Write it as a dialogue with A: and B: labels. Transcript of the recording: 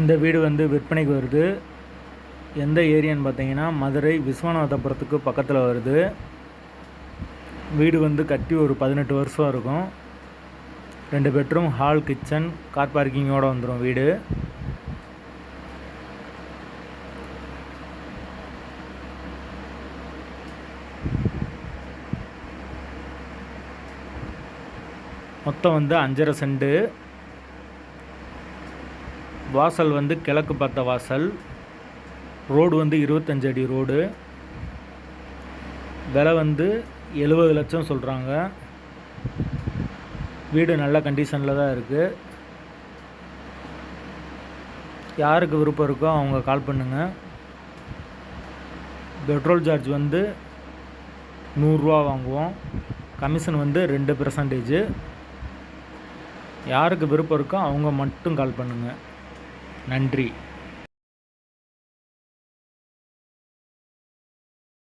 A: இந்த வீடு வந்து விற்பனைக்கு வருது. எந்த ஏரியான்னு பார்த்தீங்கன்னா மதுரை விஸ்வநாதபுரத்துக்கு பக்கத்தில் வருது. வீடு வந்து கட்டி ஒரு பதினெட்டு வருஷம் இருக்கும். ரெண்டு பெட்ரூம் ஹால் கிச்சன் கார் பார்க்கிங்கோடு வந்துடும் வீடு. மொத்தம் வந்து அஞ்சரை செண்டு வாசல் வந்து கிழக்கு பார்த்த வாசல். ரோடு வந்து இருபத்தஞ்சு அடி ரோடு. விலை வந்து எழுபது லட்சம் சொல்கிறாங்க வீடு நல்ல கண்டிஷனில் தான் இருக்குது யாருக்கு விருப்பம் இருக்கோ அவங்க கால் பண்ணுங்கள் பெட்ரோல் சார்ஜ் வந்து நூறுரூவா வாங்குவோம். கமிஷன் வந்து ரெண்டு பெர்சன்டேஜு யாருக்கு விருப்பம் இருக்கோ அவங்க மட்டும் கால் பண்ணுங்கள் நன்றி.